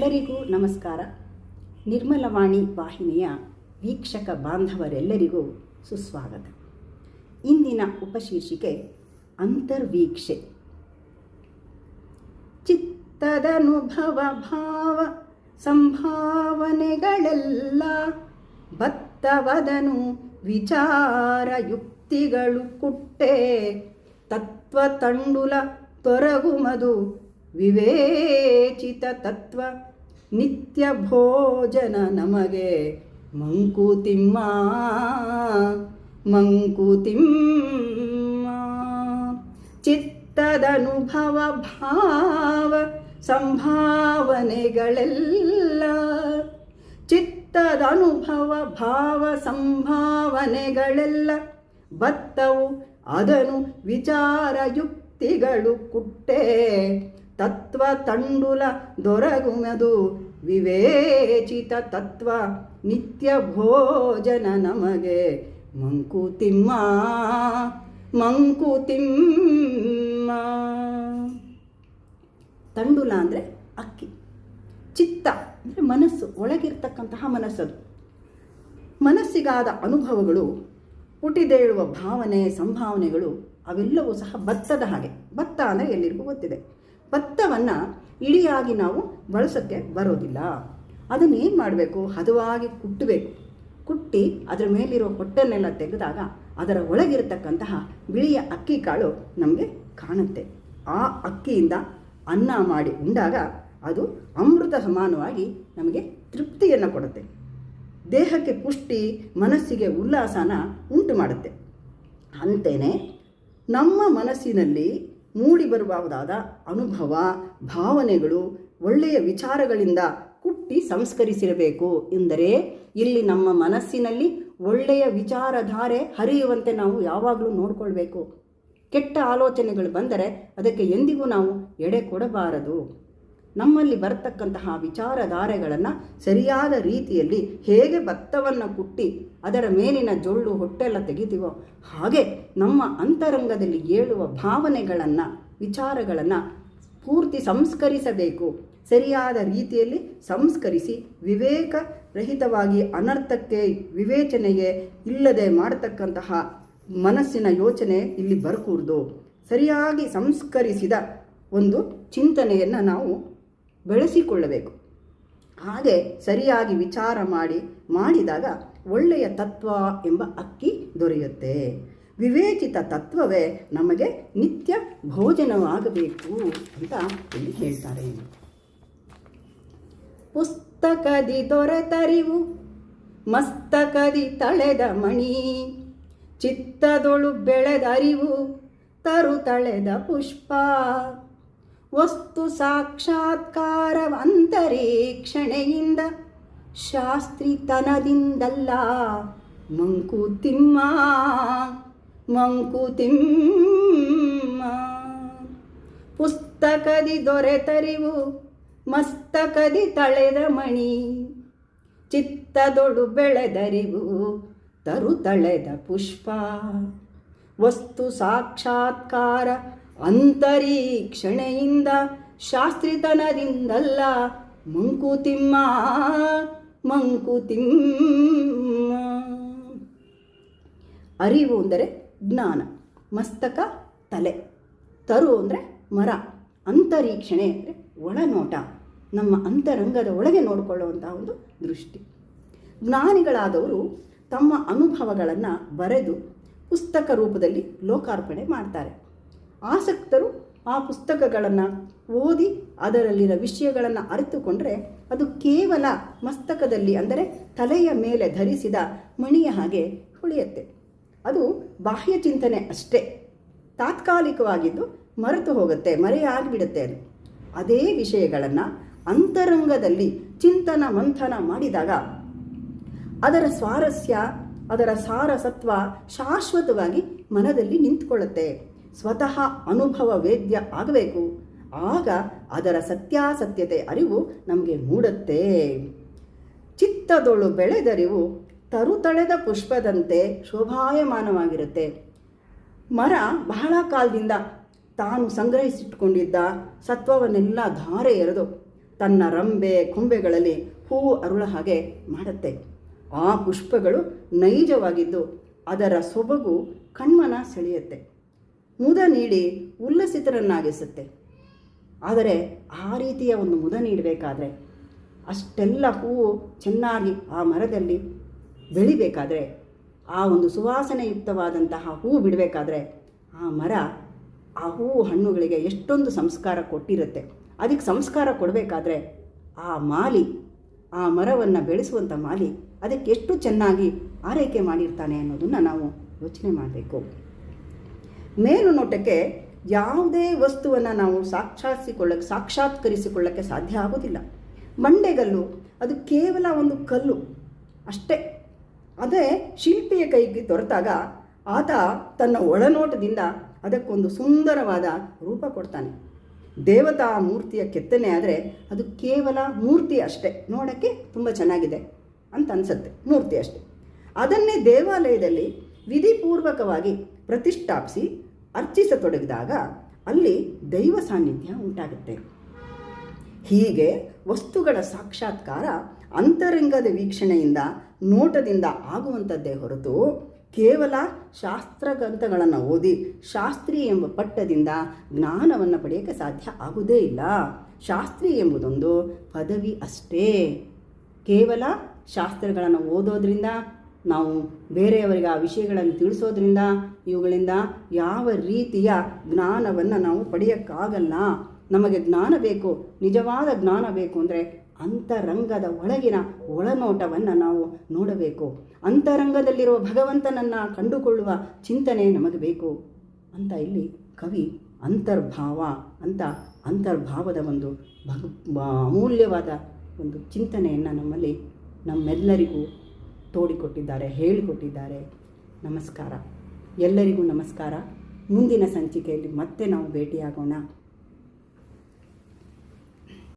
ಎಲ್ಲರಿಗೂ ನಮಸ್ಕಾರ. ನಿರ್ಮಲವಾಣಿ ವಾಹಿನಿಯ ವೀಕ್ಷಕ ಬಾಂಧವರೆಲ್ಲರಿಗೂ ಸುಸ್ವಾಗತ. ಇಂದಿನ ಉಪಶೀರ್ಷಿಕೆ ಅಂತರ್ವೀಕ್ಷೆ. ಚಿತ್ತದನುಭವ, ಭಾವ, ಸಂಭಾವನೆಗಳೆಲ್ಲ ಬತ್ತವದನು ವಿಚಾರ ಯುಕ್ತಿಗಳು ಕುಟ್ಟೆ. ತತ್ವ ತಂಡುಲ ತೊರಗುಮದು ವಿವೇಚಿತ ತತ್ವ ನಿತ್ಯ ಭೋಜನ ನಮಗೆ ಮಂಕುತಿಮ್ಮ ಮಂಕುತಿಮ್ಮ ಚಿತ್ತದನುಭವ ಭಾವ ಸಂಭಾವನೆಗಳೆಲ್ಲ, ಚಿತ್ತದನುಭವ ಭಾವ ಸಂಭಾವನೆಗಳೆಲ್ಲ ಬತ್ತವು, ಅದನು ವಿಚಾರಯುಕ್ತಿಗಳು ಕುಟ್ಟೆ. ತತ್ವ ತಂಡುಲ ದೊರಗುಮದು. ವಿವೇಚಿತ ತತ್ವ ನಿತ್ಯ ಭೋಜನ ನಮಗೆ. ಮಂಕುತಿಮ್ಮ ಮಂಕುತಿಮ್ಮ ತಂಡುಲ ಅಂದರೆ ಅಕ್ಕಿ. ಚಿತ್ತ ಅಂದರೆ ಮನಸ್ಸು, ಒಳಗಿರ್ತಕ್ಕಂತಹ ಮನಸ್ಸದು. ಮನಸ್ಸಿಗಾದ ಅನುಭವಗಳು, ಹುಟ್ಟಿದೇಳುವ ಭಾವನೆ, ಸಂಭಾವನೆಗಳು ಅವೆಲ್ಲವೂ ಸಹ ಭತ್ತದ ಹಾಗೆ. ಭತ್ತ ಅಂದರೆ ಎಲ್ಲರಿಗೂ ಗೊತ್ತಿದೆ. ಭತ್ತವನ್ನು ಇಡಿಯಾಗಿ ನಾವು ಬಳಸೋಕ್ಕೆ ಬರೋದಿಲ್ಲ. ಅದನ್ನು ಏನು ಮಾಡಬೇಕು? ಹದವಾಗಿ ಕುಟ್ಟಬೇಕು ಕುಟ್ಟಿ ಅದರ ಮೇಲಿರೋ ಹೊಟ್ಟನ್ನೆಲ್ಲ ತೆಗೆದಾಗ ಅದರ ಒಳಗಿರತಕ್ಕಂತಹ ಬಿಳಿಯ ಅಕ್ಕಿ ಕಾಳು ನಮಗೆ ಕಾಣುತ್ತೆ. ಆ ಅಕ್ಕಿಯಿಂದ ಅನ್ನ ಮಾಡಿ ಉಂಡಾಗ ಅದು ಅಮೃತ ಸಮಾನವಾಗಿ ನಮಗೆ ತೃಪ್ತಿಯನ್ನು ಕೊಡುತ್ತೆ. ದೇಹಕ್ಕೆ ಪುಷ್ಟಿ, ಮನಸ್ಸಿಗೆ ಉಲ್ಲಾಸನ ಉಂಟು ಮಾಡುತ್ತೆ. ಅಂತೆಯೇ ನಮ್ಮ ಮನಸ್ಸಿನಲ್ಲಿ ಮೂಡಿ ಬರಬಹುದಾದ ಅನುಭವ, ಭಾವನೆಗಳು ಒಳ್ಳೆಯ ವಿಚಾರಗಳಿಂದ ಕುಟ್ಟಿ ಸಂಸ್ಕರಿಸಿರಬೇಕು ಎಂದರೆ ಇಲ್ಲಿ ನಮ್ಮ ಮನಸ್ಸಿನಲ್ಲಿ ಒಳ್ಳೆಯ ವಿಚಾರಧಾರೆ ಹರಿಯುವಂತೆ ನಾವು ಯಾವಾಗಲೂ ನೋಡಿಕೊಳ್ಬೇಕು. ಕೆಟ್ಟ ಆಲೋಚನೆಗಳು ಬಂದರೆ ಅದಕ್ಕೆ ಎಂದಿಗೂ ನಾವು ಎಡೆ ಕೊಡಬಾರದು. ನಮ್ಮಲ್ಲಿ ಬರತಕ್ಕಂತಹ ವಿಚಾರಧಾರೆಗಳನ್ನು ಸರಿಯಾದ ರೀತಿಯಲ್ಲಿ ಹೇಗೆ ಭತ್ತವನ್ನು ಕುಟ್ಟಿ ಅದರ ಮೇಲಿನ ಜೊಳ್ಳು ಹೊಟ್ಟೆಲ್ಲ ತೆಗಿತೀವೋ ಹಾಗೆ ನಮ್ಮ ಅಂತರಂಗದಲ್ಲಿ ಏಳುವ ಭಾವನೆಗಳನ್ನು, ವಿಚಾರಗಳನ್ನು ಪೂರ್ತಿ ಸಂಸ್ಕರಿಸಬೇಕು. ಸರಿಯಾದ ರೀತಿಯಲ್ಲಿ ಸಂಸ್ಕರಿಸಿ ವಿವೇಕ ರಹಿತವಾಗಿ ಅನರ್ಥಕ್ಕೆ ವಿವೇಚನೆಗೆ ಇಲ್ಲದೆ ಮಾಡತಕ್ಕಂತಹ ಮನಸ್ಸಿನ ಯೋಚನೆ ಇಲ್ಲಿ ಬರಕೂಡ್ದು. ಸರಿಯಾಗಿ ಸಂಸ್ಕರಿಸಿದ ಒಂದು ಚಿಂತನೆಯನ್ನು ನಾವು ಬೆಳೆಸಿಕೊಳ್ಳಬೇಕು. ಹಾಗೆ ಸರಿಯಾಗಿ ವಿಚಾರ ಮಾಡಿ, ಮಾಡಿದಾಗ ಒಳ್ಳೆಯ ತತ್ವ ಎಂಬ ಅಕ್ಕಿ ದೊರೆಯುತ್ತೆ. ವಿವೇಚಿತ ತತ್ವವೇ ನಮಗೆ ನಿತ್ಯ ಭೋಜನವಾಗಬೇಕು ಅಂತ ಇಲ್ಲಿ ಹೇಳ್ತಾರೆ. ಪುಸ್ತಕದಿ ದೊರೆತರಿವು, ಮಸ್ತಕದಿ ತಳೆದ ಮಣಿ, ಚಿತ್ತದೊಳು ಬೆಳೆದರಿವು, ತರು ತಳೆದ ಪುಷ್ಪ. ವಸ್ತು ಸಾಕ್ಷಾತ್ಕಾರ ಅಂತರೀಕ್ಷಣೆಯಿಂದ ಶಾಸ್ತ್ರಿತನದಿಂದಲ್ಲ ಮಂಕುತಿಮ್ಮ ಮಂಕುತಿಮ್ಮ ಪುಸ್ತಕದಿ ದೊರೆತರಿವು, ಮಸ್ತಕದಿ ತಳೆದ ಮಣಿ, ಚಿತ್ತದೊಡು ಬೆಳೆದರಿವು ತರು ತಳೆದ ಪುಷ್ಪ. ವಸ್ತು ಸಾಕ್ಷಾತ್ಕಾರ ಅಂತರೀಕ್ಷಣೆಯಿಂದ ಶಾಸ್ತ್ರಿತನದಿಂದಲ್ಲ ಮಂಕುತಿಮ್ಮ ಮಂಕುತಿಮ್ಮ. ಅರಿವು ಅಂದರೆ ಜ್ಞಾನ, ಮಸ್ತಕ ತಲೆ, ತರು ಅಂದರೆ ಮರ, ಅಂತರೀಕ್ಷಣೆ ಅಂದರೆ ಒಳನೋಟ, ನಮ್ಮ ಅಂತರಂಗದ ಒಳಗೆ ನೋಡಿಕೊಳ್ಳುವಂಥ ಒಂದು ದೃಷ್ಟಿ. ಜ್ಞಾನಿಗಳಾದವರು ತಮ್ಮ ಅನುಭವಗಳನ್ನು ಬರೆದು ಪುಸ್ತಕ ರೂಪದಲ್ಲಿ ಲೋಕಾರ್ಪಣೆ ಮಾಡ್ತಾರೆ. ಆಸಕ್ತರು ಆ ಪುಸ್ತಕಗಳನ್ನು ಓದಿ ಅದರಲ್ಲಿನ ವಿಷಯಗಳನ್ನು ಅರಿತುಕೊಂಡರೆ ಅದು ಕೇವಲ ಮಸ್ತಕದಲ್ಲಿ ಅಂದರೆ ತಲೆಯ ಮೇಲೆ ಧರಿಸಿದ ಮಣಿಯ ಹಾಗೆ ಉಳಿಯುತ್ತೆ ಅದು ಬಾಹ್ಯ ಚಿಂತನೆ ಅಷ್ಟೇ. ತಾತ್ಕಾಲಿಕವಾಗಿದ್ದು ಮರೆತು ಹೋಗುತ್ತೆ, ಮರೆಯಾಗಿಬಿಡುತ್ತೆ ಅದು. ಅದೇ ವಿಷಯಗಳನ್ನು ಅಂತರಂಗದಲ್ಲಿ ಚಿಂತನ ಮಂಥನ ಮಾಡಿದಾಗ ಅದರ ಸ್ವಾರಸ್ಯ, ಅದರ ಸಾರಸತ್ವ ಶಾಶ್ವತವಾಗಿ ಮನದಲ್ಲಿ ನಿಂತುಕೊಳ್ಳುತ್ತೆ. ಸ್ವತಃ ಅನುಭವ ವೇದ್ಯ ಆಗಬೇಕು. ಆಗ ಅದರ ಸತ್ಯಾಸತ್ಯತೆ ಅರಿವು ನಮಗೆ ಮೂಡುತ್ತೆ. ಚಿತ್ತದೊಳು ಬೆಳೆದರಿವು ತರುತಳೆದ ಪುಷ್ಪದಂತೆ ಶೋಭಾಯಮಾನವಾಗಿರುತ್ತೆ. ಮರ ಬಹಳ ಕಾಲದಿಂದ ತಾನು ಸಂಗ್ರಹಿಸಿಟ್ಟುಕೊಂಡಿದ್ದ ಸತ್ವವನ್ನೆಲ್ಲ ಧಾರೆ ಎರೆದು ತನ್ನ ರಂಬೆ ಕೊಂಬೆಗಳಲ್ಲಿ ಹೂವು ಅರುಳ ಹಾಗೆ ಮಾಡುತ್ತೆ. ಆ ಪುಷ್ಪಗಳು ನೈಜವಾಗಿದ್ದು ಅದರ ಸೊಬಗು ಕಣ್ಮನ ಸೆಳೆಯುತ್ತೆ. ಮುದ ನೀಡಿ ಉಲ್ಲಸಿತರನ್ನಾಗಿಸುತ್ತೆ. ಆದರೆ ಆ ರೀತಿಯ ಒಂದು ಮುದ ನೀಡಬೇಕಾದ್ರೆ ಅಷ್ಟೆಲ್ಲ ಹೂವು ಚೆನ್ನಾಗಿ ಆ ಮರದಲ್ಲಿ ಬೆಳಿಬೇಕಾದ್ರೆ, ಆ ಒಂದು ಸುವಾಸನೆಯುಕ್ತವಾದಂತಹ ಹೂವು ಬಿಡಬೇಕಾದ್ರೆ ಆ ಮರ ಆ ಹೂವು ಹಣ್ಣುಗಳಿಗೆ ಎಷ್ಟೊಂದು ಸಂಸ್ಕಾರ ಕೊಟ್ಟಿರುತ್ತೆ. ಅದಕ್ಕೆ ಸಂಸ್ಕಾರ ಕೊಡಬೇಕಾದ್ರೆ ಆ ಮಾಲಿ, ಆ ಮರವನ್ನು ಬೆಳೆಸುವಂಥ ಮಾಲಿ ಅದಕ್ಕೆ ಎಷ್ಟು ಚೆನ್ನಾಗಿ ಆರೈಕೆ ಮಾಡಿರ್ತಾನೆ ಅನ್ನೋದನ್ನು ನಾವು ಯೋಚನೆ ಮಾಡಬೇಕು. ಮೇಲು ನೋಟಕ್ಕೆ ಯಾವುದೇ ವಸ್ತುವನ್ನು ನಾವು ಸಾಕ್ಷಾತ್ಸಿಕೊಳ್ಳಕ್ಕೆ ಸಾಕ್ಷಾತ್ಕರಿಸಿಕೊಳ್ಳಕ್ಕೆ ಸಾಧ್ಯ ಆಗೋದಿಲ್ಲ. ಮಂಡೆಗಲ್ಲು, ಅದು ಕೇವಲ ಒಂದು ಕಲ್ಲು ಅಷ್ಟೇ. ಅದೇ ಶಿಲ್ಪಿಯ ಕೈಗೆ ದೊರೆತಾಗ ಆತ ತನ್ನ ಒಳನೋಟದಿಂದ ಅದಕ್ಕೊಂದು ಸುಂದರವಾದ ರೂಪ ಕೊಡ್ತಾನೆ. ದೇವತಾ ಮೂರ್ತಿಯ ಕೆತ್ತನೆ ಆದರೆ ಅದು ಕೇವಲ ಮೂರ್ತಿ ಅಷ್ಟೇ. ನೋಡೋಕ್ಕೆ ತುಂಬ ಚೆನ್ನಾಗಿದೆ ಅಂತ ಅನಿಸುತ್ತೆ, ಮೂರ್ತಿ ಅಷ್ಟೇ. ಅದನ್ನೇ ದೇವಾಲಯದಲ್ಲಿ ವಿಧಿಪೂರ್ವಕವಾಗಿ ಪ್ರತಿಷ್ಠಾಪಿಸಿ ಅರ್ಚಿಸತೊಡಗಿದಾಗ ಅಲ್ಲಿ ದೈವ ಸಾನ್ನಿಧ್ಯ ಉಂಟಾಗುತ್ತೆ. ಹೀಗೆ ವಸ್ತುಗಳ ಸಾಕ್ಷಾತ್ಕಾರ ಅಂತರಂಗದ ವೀಕ್ಷಣೆಯಿಂದ ನೋಟದಿಂದ ಆಗುವಂಥದ್ದೇ ಹೊರತು ಕೇವಲ ಶಾಸ್ತ್ರ ಗ್ರಂಥಗಳನ್ನು ಓದಿ ಶಾಸ್ತ್ರಿ ಎಂಬ ಪಟ್ಟದಿಂದ ಜ್ಞಾನವನ್ನು ಪಡೆಯೋಕ್ಕೆ ಸಾಧ್ಯ ಆಗುವುದೇ ಇಲ್ಲ. ಶಾಸ್ತ್ರಿ ಎಂಬುದೊಂದು ಪದವಿ ಅಷ್ಟೇ. ಕೇವಲ ಶಾಸ್ತ್ರಗಳನ್ನು ಓದೋದ್ರಿಂದ ನಾವು ಬೇರೆಯವರಿಗೆ ಆ ವಿಷಯಗಳನ್ನು ತಿಳಿಸೋದ್ರಿಂದ ಇವುಗಳಿಂದ ಯಾವ ರೀತಿಯ ಜ್ಞಾನವನ್ನು ನಾವು ಪಡೆಯೋಕ್ಕಾಗಲ್ಲ. ನಮಗೆ ಜ್ಞಾನ ಬೇಕು, ನಿಜವಾದ ಜ್ಞಾನ ಬೇಕು ಅಂದರೆ ಅಂತರಂಗದ ಒಳಗಿನ ಒಳನೋಟವನ್ನು ನಾವು ನೋಡಬೇಕು. ಅಂತರಂಗದಲ್ಲಿರುವ ಭಗವಂತನನ್ನು ಕಂಡುಕೊಳ್ಳುವ ಚಿಂತನೆ ನಮಗೆ ಬೇಕು ಅಂತ ಇಲ್ಲಿ ಕವಿ ಅಂತರ್ಭಾವ ಅಂತ ಅಂತರ್ಭಾವದ ಒಂದು ಭಗ ಅಮೂಲ್ಯವಾದ ಒಂದು ಚಿಂತನೆಯನ್ನು ನಮ್ಮಲ್ಲಿ ನಮ್ಮೆಲ್ಲರಿಗೂ ತೋಡಿಕೊಟ್ಟಿದ್ದಾರೆ ಹೇಳಿಕೊಟ್ಟಿದ್ದಾರೆ. ನಮಸ್ಕಾರ. ಎಲ್ಲರಿಗೂ ನಮಸ್ಕಾರ. ಮುಂದಿನ ಸಂಚಿಕೆಯಲ್ಲಿ ಮತ್ತೆ ನಾವು ಭೇಟಿಯಾಗೋಣ.